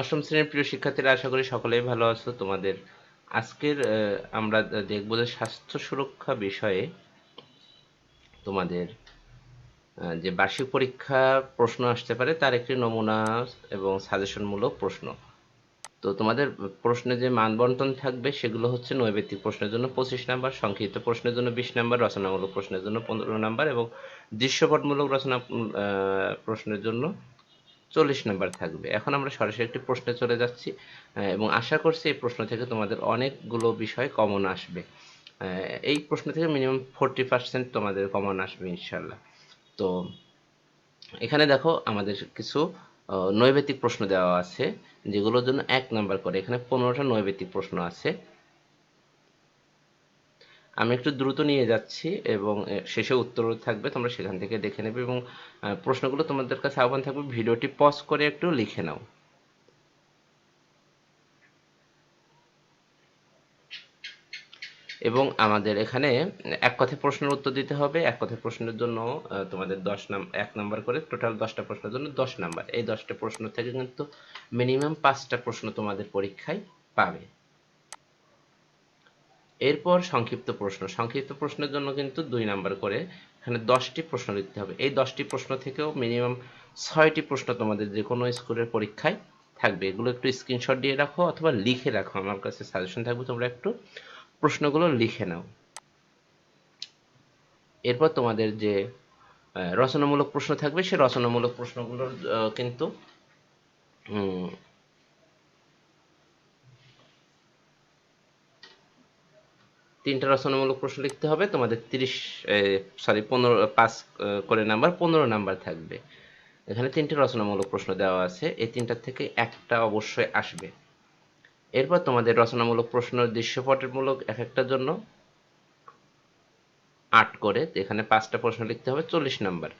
অষ্টম শ্রেণির প্রিয় শিক্ষার্থীরা, আশা করি সকলেই ভালো আছো। তোমাদের আজকের আমরা দেখব যে স্বাস্থ্য সুরক্ষা বিষয়ে তোমাদের যে বার্ষিক পরীক্ষা প্রশ্ন আসতে পারে, তার একটি নমুনা এবং সাজেশনমূলক প্রশ্ন। তো তোমাদের প্রশ্নে যে মানবন্টন থাকবে, সেগুলো হচ্ছে নৈবেত্তিক প্রশ্নের জন্য পঁচিশ নাম্বার, সংক্ষিপ্ত প্রশ্নের জন্য বিশ নাম্বার, রচনামূলক প্রশ্নের জন্য পনেরো নাম্বার এবং দৃশ্যপটমূলক রচনা প্রশ্নের জন্য চল্লিশ নাম্বার থাকবে। এখন আমরা সরাসরি একটি প্রশ্নে চলে যাচ্ছি এবং আশা করছি এই প্রশ্ন থেকে তোমাদের অনেকগুলো বিষয় কমন আসবে। এই প্রশ্ন থেকে মিনিমাম ফোরটি পার্সেন্ট তোমাদের কমন আসবে ইনশাল্লাহ তো এখানে দেখো আমাদের কিছু নৈবেতিক প্রশ্ন দেওয়া আছে, যেগুলোর জন্য এক নাম্বার করে। এখানে পনেরোটা নৈবেতিক প্রশ্ন আছে। আমি একটু দ্রুত নিয়ে যাচ্ছি এবং শেষে উত্তর থাকবে, তোমরা সেখান থেকে দেখে নেবে এবং প্রশ্নগুলো তোমাদের কাছে আহ্বান থাকবে, ভিডিওটি পজ করে একটু লিখে নাও। এবং আমাদের এখানে এক কথায় প্রশ্নের উত্তর দিতে হবে, এক কথায় প্রশ্নের জন্য তোমাদের দশ নাম, এক নাম্বার করে টোটাল দশটা প্রশ্নের জন্য দশ নাম্বার। এই দশটা প্রশ্ন থেকে কিন্তু মিনিমাম পাঁচটা প্রশ্ন তোমাদের পরীক্ষায় পাবে। এরপর সংক্ষিপ্ত প্রশ্ন। সংক্ষিপ্ত প্রশ্নের জন্য কিন্তু দুই নাম্বার করে এখানে দশটি প্রশ্ন লিখতে হবে। এই দশটি প্রশ্ন থেকেও মিনিমাম ছয়টি প্রশ্ন তোমাদের যে কোনো স্কুলের পরীক্ষায় থাকবে। এগুলো একটু স্ক্রিনশট দিয়ে রাখো অথবা লিখে রাখো। আমার কাছে সাজেশন থাকবে তোমরা একটু প্রশ্নগুলো লিখে নাও। এরপর তোমাদের যে রচনামূলক প্রশ্ন থাকবে, সে রচনামূলক প্রশ্নগুলোর কিন্তু তিনটা রচনামূলক প্রশ্ন লিখতে হবে, তোমাদের তিরিশ সরি পনেরো, পাঁচ করে নাম্বার, পনেরো নাম্বার থাকবে। এখানে তিনটে রচনামূলক প্রশ্ন দেওয়া আছে, এই তিনটার থেকে একটা অবশ্যই আসবে। এরপর তোমাদের রচনামূলক প্রশ্ন দৃশ্যপটমূলক এক একটার জন্য আট করে এখানে পাঁচটা প্রশ্ন লিখতে হবে, চল্লিশ নাম্বার।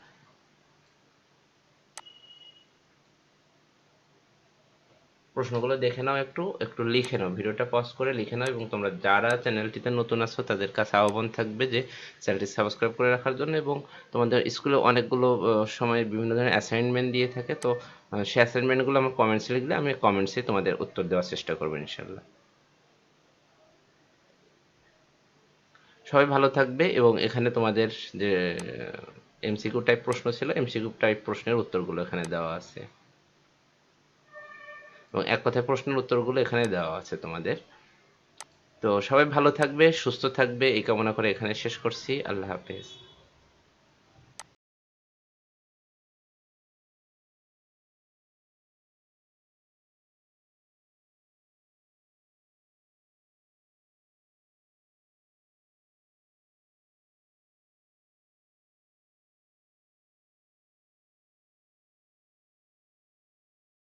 প্রশ্নগুলো দেখে নাও একটু একটু লিখে নাও। ভিডিওটা পজ করে লিখে নাও এবং তোমরা যারা চ্যানেলটিতে নতুন আছো, তাদের কাছে আহ্বান থাকবে যে চ্যানেলটি সাবস্ক্রাইব করে রাখার জন্য এবং তোমাদের স্কুলে অনেকগুলো সময় বিভিন্ন ধরনের অ্যাসাইনমেন্ট দিয়ে থাকে, তো সেই অ্যাসাইনমেন্টগুলো আমার কমেন্টসে লিখলে আমি কমেন্টসে তোমাদের উত্তর দেওয়ার চেষ্টা করব ইনশাল্লাহ সবাই ভালো থাকবে এবং এখানে তোমাদের যে এমসিকিউ টাইপ প্রশ্ন ছিল এমসিকিউ টাইপ প্রশ্নের উত্তরগুলো এখানে দেওয়া আছে। এবং এক কথায় প্রশ্নের উত্তরগুলো এখানে দেওয়া আছে তোমাদের। তো সবাই ভালো থাকবে, সুস্থ থাকবে, এই কামনা করে এখানে শেষ করছি। আল্লাহ হাফেজ।